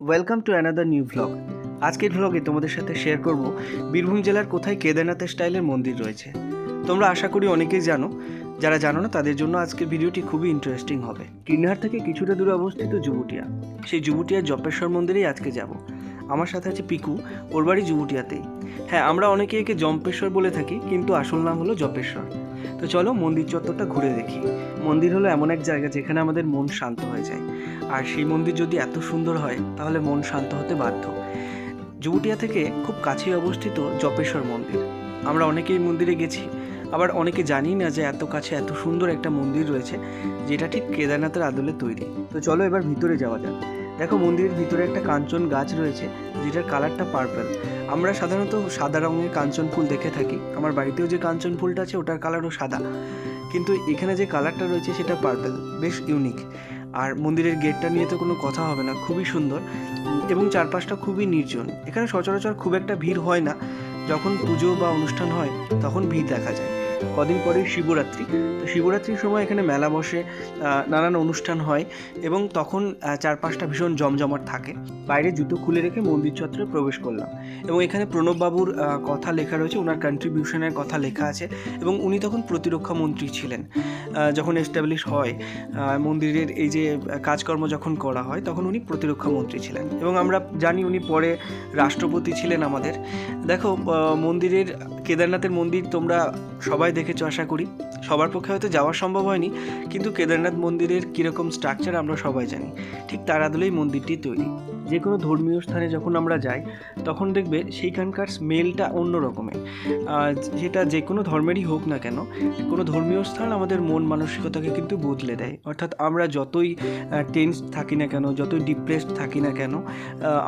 Welcome to another new vlog আজকের ভ্লগে তোমাদের সাথে শেয়ার করব বীরভূম জেলার কোথায় কেদারনাথের স্টাইলের মন্দির রয়েছে। তোমরা আশা করি অনেকেই জানো, যারা জানো না, তাদের জন্য আজকের ভিডিওটি খুবই ইন্টারেস্টিং হবে। কিন্নার থেকে কিছুটা দূরে অবস্থিত জুবুটিয়া। সেই জুবুটিয়ার জপেশ্বর মন্দিরেই আজকে যাব। আমার সাথে আছে পিকু, ওর বাড়ি জুবুটিয়াতেই। হ্যাঁ আমরা অনেকে একে জম্পেশ্বর বলে থাকি, কিন্তু আসল নাম হলো জপেশ্বর। তো চলো মন্দির চত্বরটা ঘুরে দেখি। মন্দির হলো এমন এক জায়গা যেখানে আমাদের মন শান্ত হয়ে যায়। আর সেই মন্দির যদি এত সুন্দর হয়, তাহলে মন শান্ত হতে বাধ্য। জুবুটিয়া থেকে খুব কাছেই অবস্থিত জপেশ্বর মন্দির। আমরা অনেকেই মন্দিরে গেছি, আবার অনেকে জানি না যে এত কাছে এত সুন্দর একটা মন্দির রয়েছে, যেটা ঠিক কেদারনাথের আদলে তৈরি। তো চলো এবার ভিতরে যাওয়া যাক। দেখো মন্দিরের ভিতরে একটা কাঞ্চন গাছ রয়েছে, যেটার কালারটা পার্পল। আমরা সাধারণত সাদা রঙের কাঞ্চন ফুল দেখে থাকি। আমার বাড়িতেও যে কাঞ্চন ফুলটা আছে, ওটার কালারও সাদা। কিন্তু এখানে যে কালারটা রয়েছে, সেটা পার্পল। বেশ ইউনিক। আর মন্দিরের গেটটা নিয়ে তো কোনো কথা হবে না, খুবই সুন্দর। এবং চারপাশটা খুবই নির্জন। এখানে সচরাচর খুব একটা ভিড় হয় না। যখন পুজো বা অনুষ্ঠান হয়, তখন ভিড় দেখা যায়। কদিন পরে শিবরাত্রি। তো শিবরাত্রির সময় এখানে মেলা বসে নানান অনুষ্ঠান হয় এবং তখন চারপাশটা ভীষণ জমজমাট থাকে। বাইরে জুতো খুলে রেখে মন্দির চত্বরে প্রবেশ করলাম এবং এখানে প্রণববাবুর কথা লেখা রয়েছে ওনার কন্ট্রিবিউশনের কথা লেখা আছে এবং উনি তখন প্রতিরক্ষা মন্ত্রী ছিলেন। যখন এস্টাবলিশ হয় মন্দিরের এই যে কাজকর্ম যখন করা হয়, তখন উনি প্রতিরক্ষা মন্ত্রী ছিলেন এবং আমরা জানি উনি পরে রাষ্ট্রপতি ছিলেন আমাদের। দেখো মন্দিরের, কেদারনাথের মন্দির তোমরা সবাই দেখেছ আশা করি। সবার পক্ষে হয়তো যাওয়া সম্ভব হয়নি, কিন্তু কেদারনাথ মন্দিরের কীরকম স্ট্রাকচার আমরা সবাই জানি। ঠিক তার আদলেই মন্দিরটি তৈরি। যে কোনো ধর্মীয় স্থানে যখন আমরা যাই তখন দেখবে সেইখানকার স্মেলটা অন্য রকমের। যেটা যে কোনো ধর্মেরই হোক না কেন কোনো ধর্মীয় স্থান আমাদের মন মানসিকতাকে কিন্তু বদলে দেয়। অর্থাৎ আমরা যতই টেন্স থাকি না কেন যতই ডিপ্রেসড থাকি না কেন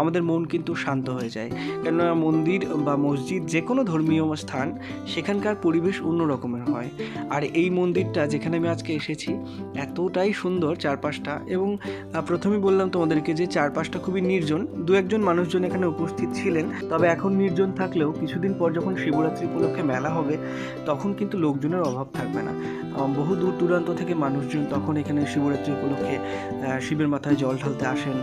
আমাদের মন কিন্তু শান্ত হয়ে যায়। কেননা মন্দির বা মসজিদ যে কোনো ধর্মীয় স্থান সেখানকার পরিবেশ অন্য রকমের হয়। আর এই মন্দিরটা যেখানে আমি আজকে এসেছি এতটাই সুন্দর চারপাশটা এবং আহ, প্রথমেই বললাম তোমাদেরকে যে চারপাশটা খুবই নির্জন, দু একজন মানুষজন এখানে উপস্থিত ছিলেন। তবে এখন নির্জন থাকলেও কিছুদিন পর যখন শিবরাত্রি উপলক্ষে মেলা হবে, তখন কিন্তু লোকজনের অভাব থাকবে না। বহু দূর দূরান্ত থেকে মানুষজন তখন এখানে শিবরাত্রি উপলক্ষে শিবের মাথায় জল ঢালতে আসেন।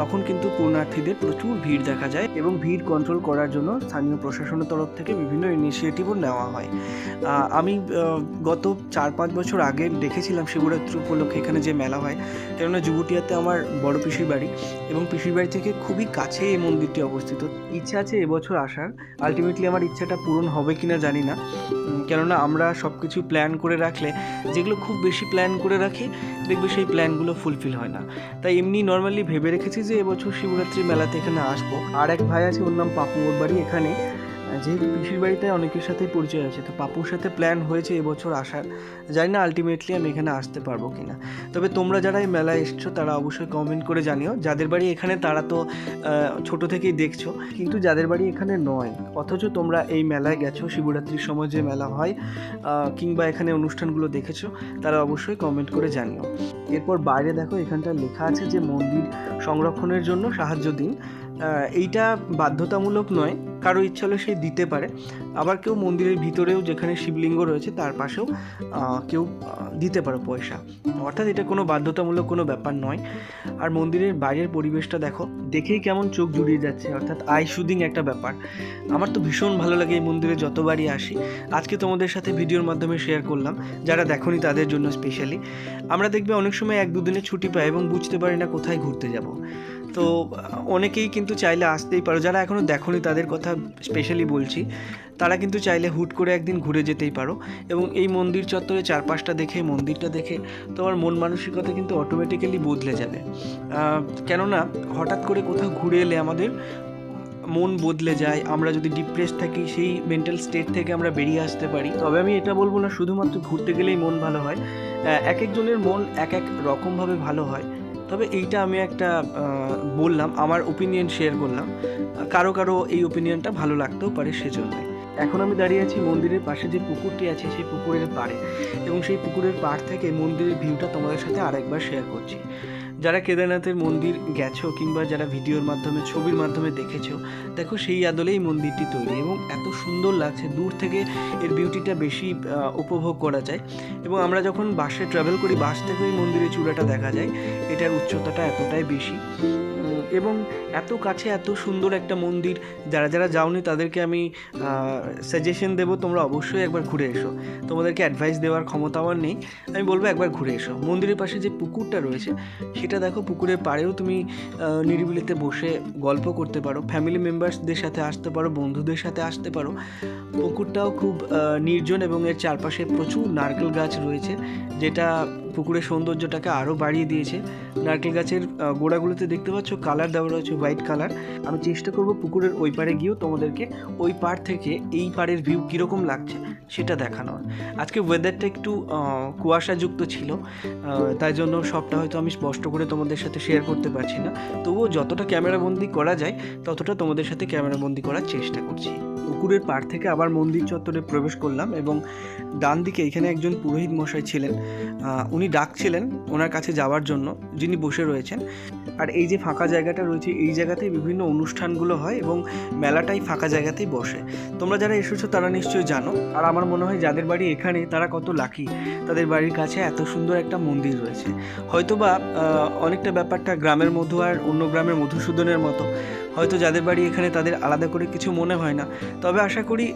তখন কিন্তু পূর্ণার্থীদের প্রচুর ভিড় দেখা যায় এবং ভিড় কন্ট্রোল করার জন্য স্থানীয় প্রশাসনের তরফ থেকে বিভিন্ন ইনিশিয়েটিভও নেওয়া হয়। আমি গত চার পাঁচ বছর আগে দেখেছিলাম শিবরাত্রি উপলক্ষে এখানে যে মেলা হয়। কেননা যুবটিয়াতে আমার বড় পিসির বাড়ি এবং পিসির বাড়ি থেকে খুবই কাছে এই মন্দিরটি অবস্থিত। ইচ্ছা আছে এবছর আসার। আলটিমেটলি আমার ইচ্ছাটা পূরণ হবে কি না জানি না। কেননা আমরা সব কিছু প্ল্যান করে রাখলে, যেগুলো খুব বেশি প্ল্যান করে রাখি, দেখবে সেই প্ল্যানগুলো ফুলফিল হয় না। তাই এমনি নর্মালি ভেবে রেখেছি যে এবছর শিবরাত্রি মেলাতে এখানে আসব। আর এক ভাই আছে, ওর নাম পাপু বাড়ি এখানে। যেহেতু পিসির বাড়িতে অনেকের সাথেই পরিচয় আছে, তো পাপুর সাথে প্ল্যান হয়েছে এবছর আসার। জানি না আলটিমেটলি আমি এখানে আসতে পারব কিনা। তবে তোমরা যারা এই মেলায় এসছো, তারা অবশ্যই কমেন্ট করে জানিও। যাদের বাড়ি এখানে, তারা তো ছোট থেকেই দেখছ। কিন্তু যাদের বাড়ি এখানে নয়, অথচ তোমরা এই মেলায় গেছো, শিবরাত্রির সময় যে মেলা হয় কিংবা এখানে অনুষ্ঠানগুলো দেখেছ, তারা অবশ্যই কমেন্ট করে জানিও। এরপর বাইরে দেখো এখানটা লেখা আছে যে মন্দির সংরক্ষণের জন্য সাহায্য দিন। এইটা বাধ্যতামূলক নয় কারও ইচ্ছা হলে সে দিতে পারে। আবার কেউ মন্দিরের ভিতরেও যেখানে শিবলিঙ্গ রয়েছে, তার পাশেও কেউ দিতে পারে পয়সা। অর্থাৎ এটা কোনো বাধ্যতামূলক কোনো ব্যাপার নয়। আর মন্দিরের বাইরের পরিবেশটা দেখো, দেখেই কেমন চোখ জুড়িয়ে যাচ্ছে, অর্থাৎ আই শুদিং একটা ব্যাপার। আমার তো ভীষণ ভালো লাগে এই মন্দিরে যতবারই আসি। আজকে তোমাদের সাথে ভিডিওর মাধ্যমে শেয়ার করলাম, যারা দেখোনি তাদের জন্য স্পেশালি আমরা দেখবে অনেক সময় এক দুদিনে ছুটি পাই এবং বুঝতে পারি না কোথায় ঘুরতে যাব। তো অনেকেই কিন্তু চাইলে আসতেই পারো। যারা এখনও দেখোনি তাদের কথা স্পেশালি বলছি, তারা কিন্তু চাইলে হুট করে একদিন ঘুরে যেতেই পারো। এবং এই মন্দির চত্বরে চারপাশটা দেখে, মন্দিরটা দেখে তোমার মন মানসিকতা কিন্তু অটোমেটিক্যালি বদলে যাবে। কেননা হঠাৎ করে কোথাও ঘুরে এলে আমাদের মন বদলে যায়, আমরা যদি ডিপ্রেস থাকি, সেই মেন্টাল স্টেট থেকে আমরা বেরিয়ে আসতে পারি। তবে আমি এটা বলব না, শুধুমাত্র ঘুরতে গেলেই মন ভালো হয়। এক একজনের মন এক এক রকমভাবে ভালো হয়। তবে এইটা আমি একটা বললাম, আমার ওপিনিয়ন শেয়ার করলাম। কারও কারও এই ওপিনিয়নটা ভালো লাগতেও পারে সেজন্য এখন আমি দাঁড়িয়ে আছি মন্দিরের পাশে যে পুকুরটি আছে, সেই পুকুরের পাড়ে। এবং সেই পুকুরের পাড় থেকে মন্দিরের ভিউটা তোমাদের সাথে আরেকবার শেয়ার করছি। যারা কেদারনাথের মন্দির গেছো কিংবা যারা ভিডিওর মাধ্যমে, ছবির মাধ্যমে দেখেছ, দেখো সেই আদলে এই মন্দিরটি তৈরি এবং এত সুন্দর লাগছে। দূর থেকে এর বিউটিটা বেশি উপভোগ করা যায়। এবং আমরা যখন বাসে ট্রাভেল করি, বাস থেকে ওই মন্দিরের চূড়াটা দেখা যায়। এটার উচ্চতাটা এতটাই বেশি। এবং এত কাছে এত সুন্দর একটা মন্দির। যারা যারা যাওনি তাদেরকে আমি সাজেশন দেবো, তোমরা অবশ্যই একবার ঘুরে এসো। তোমাদেরকে অ্যাডভাইস দেওয়ার ক্ষমতা আমার নেই। আমি বলব একবার ঘুরে এসো। মন্দিরের পাশে যে পুকুরটা রয়েছে, সেটা দেখো পুকুরের পাড়েও তুমি নিরিবিলিতে বসে গল্প করতে পারো ফ্যামিলি মেম্বার্সদের সাথে আসতে পারো, বন্ধুদের সাথে আসতে পারো। পুকুরটাও খুব নির্জন এবং এর চারপাশে প্রচুর নারকেল গাছ রয়েছে, যেটা পুকুরের সৌন্দর্যটাকে আরও বাড়িয়ে দিয়েছে। নারকেল গাছের গোড়াগুলোতে দেখতে পাচ্ছ কালার দেওয়া রয়েছে, হোয়াইট কালার। আমি চেষ্টা করব পুকুরের ওই পাড়ে গিয়েও তোমাদেরকে ওই পাড় থেকে এই পাড়ের ভিউ কীরকম লাগছে সেটা দেখানোর। আজকে ওয়েদারটা একটু কুয়াশাযুক্ত ছিল তাই জন্য সবটা হয়তো আমি স্পষ্ট করে তোমাদের সাথে শেয়ার করতে পারছি না। তবুও যতটা ক্যামেরাবন্দি করা যায়, ততটা তোমাদের সাথে ক্যামেরাবন্দি করার চেষ্টা করছি। পুকুরের পাড় থেকে আবার মন্দির চত্বরে প্রবেশ করলাম এবং ডান দিকে এখানে একজন পুরোহিত মশাই ছিলেন উনি ডাকছিলেন ওনার কাছে যাওয়ার জন্য, যিনি বসে রয়েছেন। আর এই যে ফাঁকা জায়গাটা রয়েছে, এই জায়গাতেই বিভিন্ন অনুষ্ঠানগুলো হয় এবং মেলাটাই ফাঁকা জায়গাতেই বসে। তোমরা যারা এসেছ তারা নিশ্চয়ই জানো, আর আমার মনে হয় যাদের বাড়ি এখানে তারা কত লাকি তাদের বাড়ির কাছে এত সুন্দর একটা মন্দির রয়েছে। হয়তোবা অনেকটা ব্যাপারটা গ্রামের মধু আর অন্য গ্রামের মধুসূদনের মতো হয়তো যাদের বাড়ি এখানে তাদের আলাদা করে কিছু মনে হয় না। তবে আশা করি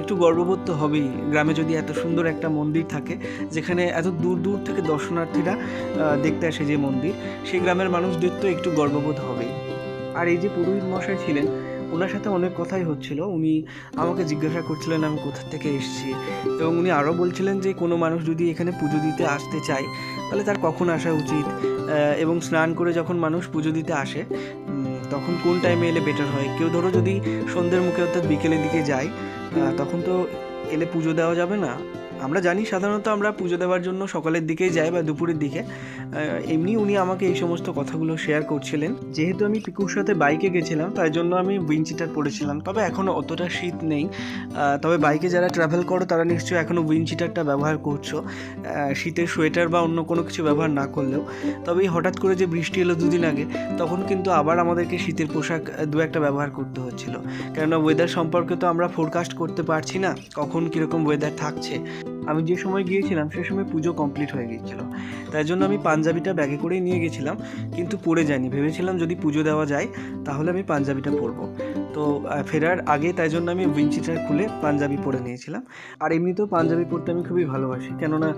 একটু গর্ববোধ তো হবেই। গ্রামে যদি এত সুন্দর একটা মন্দির থাকে, যেখানে এত দূর দূর থেকে দর্শনার্থীরা দেখতে আসে যে মন্দির, সেই গ্রামের মানুষদের তো একটু গর্ববোধ হবেই। আর এই যে পুরোহিত মশাই ছিলেন, ওনার সাথে অনেক কথাই হচ্ছিল। উনি আমাকে জিজ্ঞাসা করছিলেন, আমি কোথা থেকে এসেছি? এবং উনি আরও বলছিলেন যে, কোনো মানুষ যদি এখানে পুজো দিতে আসতে চায়, তাহলে তার কখন আসা উচিত? এবং স্নান করে যখন মানুষ পুজো দিতে আসে তখন কোন টাইমে এলে বেটার হয়? কেউ ধরো যদি সন্ধ্যের মুখে অর্থাৎ বিকেলের দিকে যায় তখন তো এলে পুজো দেওয়া যাবে না। আমরা জানি সাধারণত আমরা পুজো দেওয়ার জন্য সকালের দিকেই যাই বা দুপুরের দিকে। এমনি উনি আমাকে এই সমস্ত কথাগুলো শেয়ার করছিলেন। যেহেতু আমি পিকুর সাথে বাইকে গেছিলাম, তাই জন্য আমি উইনচিটার পরেছিলাম। তবে এখনও অতটা শীত নেই। তবে বাইকে যারা ট্রাভেল করো, তারা নিশ্চয়ই এখনও উইনচিটারটা ব্যবহার করছ। শীতের সোয়েটার বা অন্য কোনো কিছু ব্যবহার না করলেও। তবে হঠাৎ করে যে বৃষ্টি এলো দুদিন আগে, তখন কিন্তু আবার আমাদেরকে শীতের পোশাক দু একটা ব্যবহার করতে হচ্ছিল। কেননা ওয়েদার সম্পর্কে তো আমরা ফোরকাস্ট করতে পারছি না, কখন কীরকম ওয়েদার থাকছে। আমি যে সময় গিয়েছিলাম, সে সময় পুজো কমপ্লিট হয়ে গিয়েছিল। তাই জন্য আমি পাঞ্জাবিটা ব্যাগে করেই নিয়ে গেছিলাম, কিন্তু পরে যাইনি ভেবেছিলাম যদি পুজো দেওয়া যায়, তাহলে আমি পাঞ্জাবিটা পরবো। তো ফেরার আগে তাই জন্য আমি উইঞ্চিটার খুলে পাঞ্জাবি পরে নিয়েছিলাম। আর এমনিতেও পাঞ্জাবি পরতে আমি খুবই ভালোবাসি। কেননা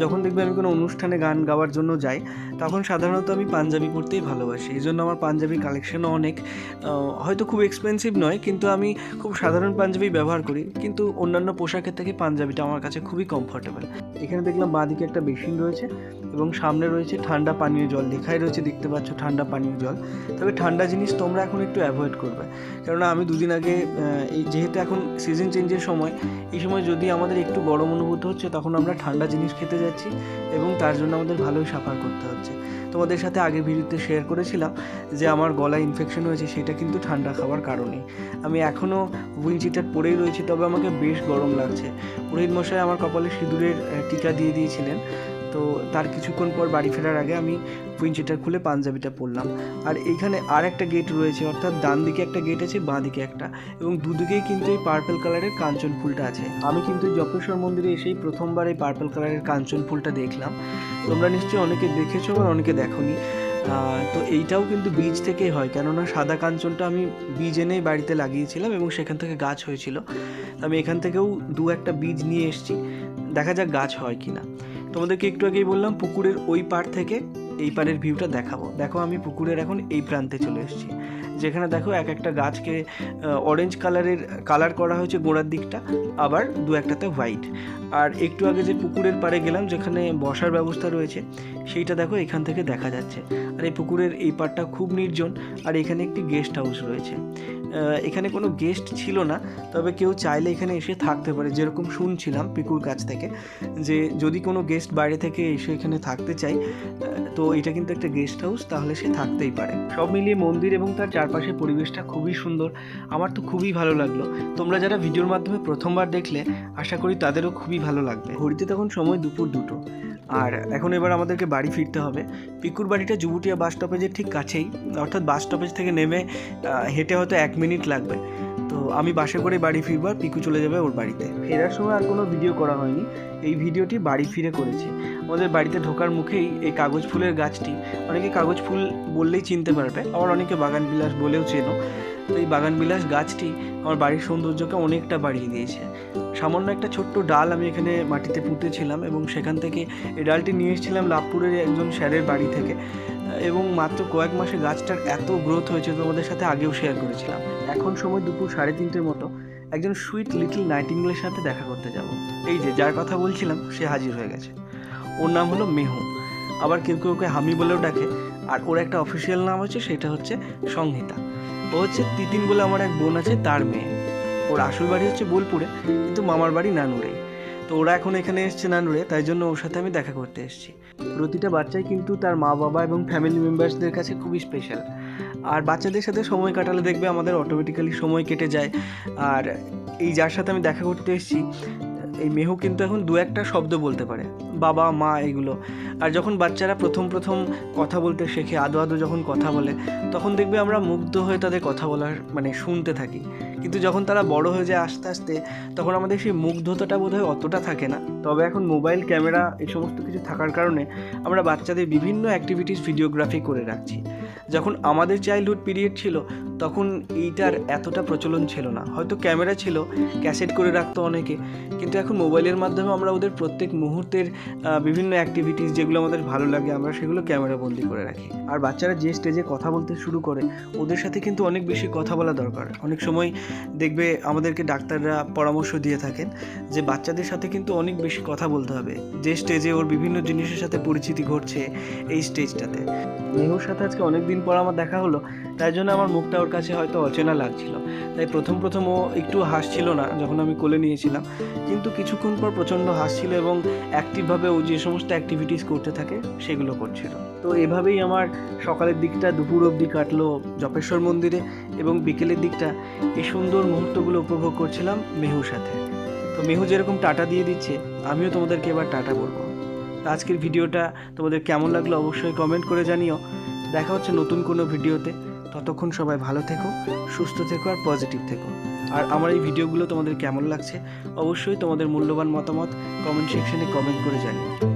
যখন দেখবে আমি কোনো অনুষ্ঠানে গান গাওয়ার জন্য যাই, তখন সাধারণত আমি পাঞ্জাবি পরতেই ভালোবাসি। এই জন্য আমার পাঞ্জাবি কালেকশনও অনেক হয়তো খুব এক্সপেন্সিভ নয়, কিন্তু আমি খুব সাধারণ পাঞ্জাবি ব্যবহার করি। কিন্তু অন্যান্য পোশাকের থেকে পাঞ্জাবিটা আমার কাছে খুবই কমফোর্টেবল এখানে দেখলাম বাঁদিকে একটা বেসিন রয়েছে এবং সামনে রয়েছে ঠান্ডা পানীয় জল, লেখাই রয়েছে দেখতে পাচ্ছ ঠান্ডা পানীয় জল। তবে ঠান্ডা জিনিস তোমরা এখন একটু অ্যাভয়েড করবে। কেননা আমি দুদিন আগে এই যেহেতু এখন সিজন চেঞ্জের সময়, এই সময় যদি আমাদের একটু গরম অনুভূত হচ্ছে, তখন আমরা ঠান্ডা জিনিস খেতে যাচ্ছি এবং তার জন্য আমাদের ভালোই সাফার করতে হচ্ছে। তোমাদের সাথে আগের ভিডিওতে শেয়ার করেছিলাম যে আমার গলায় ইনফেকশন হয়েছে, সেটা কিন্তু ঠান্ডা খাওয়ার কারণে আমি এখনও উইনচিটার পরেই রয়েছি, তবে আমাকে বেশ গরম লাগছে। পুরোহিত মশাই আমার কপালে সিঁদুরের টিকা দিয়ে দিয়েছিলেন। তো তার কিছুক্ষণ পর বাড়ি ফেরার আগে আমি উইনচিটার খুলে পাঞ্জাবিটা পরলাম আর এইখানে আর একটা গেট রয়েছে, অর্থাৎ ডান দিকে একটা গেট আছে, বাঁ দিকে একটা। এবং দুদিকেই কিন্তু এই পার্পল কালারের কাঞ্চন ফুলটা আছে। আমি কিন্তু জপেশ্বর মন্দিরে এসেই প্রথমবার এই পার্পল কালারের কাঞ্চন ফুলটা দেখলাম। তোমরা নিশ্চয়ই অনেকে দেখেছ আর অনেকে দেখোনি। তো এইটাও কিন্তু বীজ থেকেই হয়। কেননা সাদা কাঞ্চনটা আমি বীজ এনেই বাড়িতে লাগিয়েছিলাম এবং সেখান থেকে গাছ হয়েছিল। আমি এখান থেকেও দু একটা বীজ নিয়ে এসেছি। দেখা যাক গাছ হয় কি না তোমাদেরকে একটু আগেই বললাম, পুকুরের ওই পাড় থেকে এই পাড়ের ভিউটা দেখাবো। দেখো আমি পুকুরের এখন এই প্রান্তে চলে এসেছি। যেখানে দেখো এক একটা গাছকে অরেঞ্জ কালারের কালার করা হয়েছে গোড়ার দিকটা আবার দু একটাতে হোয়াইট আর একটু আগে যে পুকুরের পাড়ে গেলাম যেখানে বসার ব্যবস্থা রয়েছে সেইটা দেখো এখান থেকে দেখা যাচ্ছে। আর এই পুকুরের এই পাড়টা খুব নির্জন আর এখানে একটি গেস্ট হাউস রয়েছে। এখানে কোনো গেস্ট ছিল না তবে কেউ চাইলে এখানে এসে থাকতে পারে। যেরকম শুনছিলাম পিকুর কাছ থেকে যে যদি কোনো গেস্ট বাইরে থেকে এসে এখানে থাকতে আহ, তো এটা কিন্তু একটা গেস্ট হাউস তাহলে সে থাকতেই পারে। সব মিলিয়ে মন্দির এবং তার চারপাশের পরিবেশটা খুবই সুন্দর। আমার তো খুবই ভালো লাগল। তোমরা যারা ভিডিওর মাধ্যমে প্রথমবার দেখলে, আশা করি তাদেরও খুবই ভালো লাগবে। ঘড়িতে তখন সময় দুপুর দুটো। আর এখন এবার আমাদেরকে বাড়ি ফিরতে হবে। পিকুর বাড়িটা জুবুটিয়া বাস স্টপেজের ঠিক কাছেই। অর্থাৎ বাস স্টপেজ থেকে নেমে হেঁটে হয়তো এক মিনিট লাগবে। তো আমি বাসে করে বাড়ি ফিরবো আর পিকু চলে যাবে ওর বাড়িতে। ফেরার সময় আর কোনো ভিডিও করা হয়নি। এই ভিডিওটি বাড়ি ফিরে করেছি। আমাদের বাড়িতে ঢোকার মুখেই এই কাগজ ফুলের গাছটি। অনেকে কাগজ ফুল বললেই চিনতে পারবে। আবার অনেকে বাগান বিলাস বলেও চেনো। তো এই বাগান বিলাস গাছটি আমার বাড়ির সৌন্দর্যকে অনেকটা বাড়িয়ে দিয়েছে। সামান্য একটা ছোট্ট ডাল আমি এখানে মাটিতে পুঁতেছিলাম এবং সেখান থেকে এই ডালটি নিয়ে এসেছিলাম লাভপুরের একজন স্যারের বাড়ি থেকে। এবং মাত্র কয়েক মাসে গাছটার এত গ্রোথ হয়েছে তোমাদের সাথে আগেও শেয়ার করেছিলাম। এখন সময় দুপুর সাড়ে তিনটের মতো। একজন সুইট লিটল নাইটিঙ্গেলের সাথে দেখা করতে যাব। এই যে, যার কথা বলছিলাম, সে হাজির হয়ে গেছে। ওর নাম হলো মেহু। আবার কেউ কেউ ওকে হামি বলেও ডাকে। আর ওর একটা অফিসিয়াল নাম হচ্ছে সেটা হচ্ছে সংহিতা। ও হচ্ছে তিতিন বলে আমার এক বোন আছে, তার মেয়ে। ওর আসল বাড়ি হচ্ছে বোলপুরে, কিন্তু মামার বাড়ি নানুরেই। তো ওরা এখন এখানে এসছে নানুরে, তাই জন্য ওর সাথে আমি দেখা করতে এসেছি। প্রতিটা বাচ্চাই কিন্তু তার মা বাবা এবং ফ্যামিলি মেম্বার্সদের কাছে খুবই স্পেশাল আর বাচ্চাদের সাথে সময় কাটালে দেখবে আমাদের অটোমেটিক্যালি সময় কেটে যায়। আর এই যার সাথে আমি দেখা করতে এসেছি এই মেহু কিন্তু এখন দু একটা শব্দ বলতে পারে। বাবা, মা এগুলো। আর যখন বাচ্চারা প্রথম প্রথম কথা বলতে শেখে, আদো আদো যখন কথা বলে, তখন দেখবে আমরা মুগ্ধ হয়ে তাদের কথা বলার মানে শুনতে থাকি। কিন্তু যখন তারা বড় হয়ে যায় আস্তে আস্তে, তখন আমাদের সেই মুগ্ধতাটা বোধহয় অতটা থাকে না। তবে এখন মোবাইল, ক্যামেরা এই সমস্ত কিছু থাকার কারণে আমরা বাচ্চাদের বিভিন্ন অ্যাক্টিভিটিস ভিডিওগ্রাফি করে রাখছি। যখন আমাদের চাইল্ডহুড পিরিয়ড ছিল, তখন এইটার এতটা প্রচলন ছিল না। হয়তো ক্যামেরা ছিল ক্যাসেট করে রাখতো অনেকে, কিন্তু এখন মোবাইলের মাধ্যমে আমরা ওদের প্রত্যেক মুহূর্তের বিভিন্ন অ্যাক্টিভিটিস যেগুলো আমাদের ভালো লাগে, আমরা সেগুলো ক্যামেরা বন্দি করে রাখি। আর বাচ্চারা যে স্টেজে কথা বলতে শুরু করে, ওদের সাথে কিন্তু অনেক বেশি কথা বলা দরকার। অনেক সময় দেখবে আমাদেরকে ডাক্তাররা পরামর্শ দিয়ে থাকেন যে বাচ্চাদের সাথে কিন্তু অনেক বেশি কথা বলতে হবে। যে স্টেজে ওর বিভিন্ন জিনিসের সাথে পরিচিতি ঘটছে, এই স্টেজটাতে মেহুর সাথে আজকে অনেক দিন পর আমার দেখা হলো, তাই জন্য আমার মুখটা ওর কাছে হয়তো অচেনা লাগছিল। তাই প্রথম প্রথম ও একটু হাসছিল না, যখন আমি কোলে নিয়েছিলাম। কিন্তু কিছুক্ষণ পর প্রচণ্ড হাসছিল এবং অ্যাক্টিভভাবে ও যে সমস্ত অ্যাক্টিভিটিস করতে থাকে, সেগুলো করছিল। তো এভাবেই আমার সকালের দিকটা দুপুর অবধি কাটলো জপেশ্বর মন্দিরে এবং বিকেলের দিকটা এই সুন্দর মুহূর্তগুলো উপভোগ করছিলাম মেহুর সাথে। তো মেহু যেরকম টাটা দিয়ে দিচ্ছে, আমিও তোমাদেরকে এবার টাটা বলব। আজকের ভিডিওটা তোমাদের কেমন লাগল অবশ্যই কমেন্ট করে জানিও। দেখা হচ্ছে নতুন কোনো ভিডিওতে। ততক্ষণ সবাই ভালো থেকো, সুস্থ থেকো আর পজিটিভ থেকো। আর আমার এই ভিডিওগুলো তোমাদের কেমন লাগছে? অবশ্যই তোমাদের মূল্যবান মতামত কমেন্ট সেকশনে কমেন্ট করে জানিও।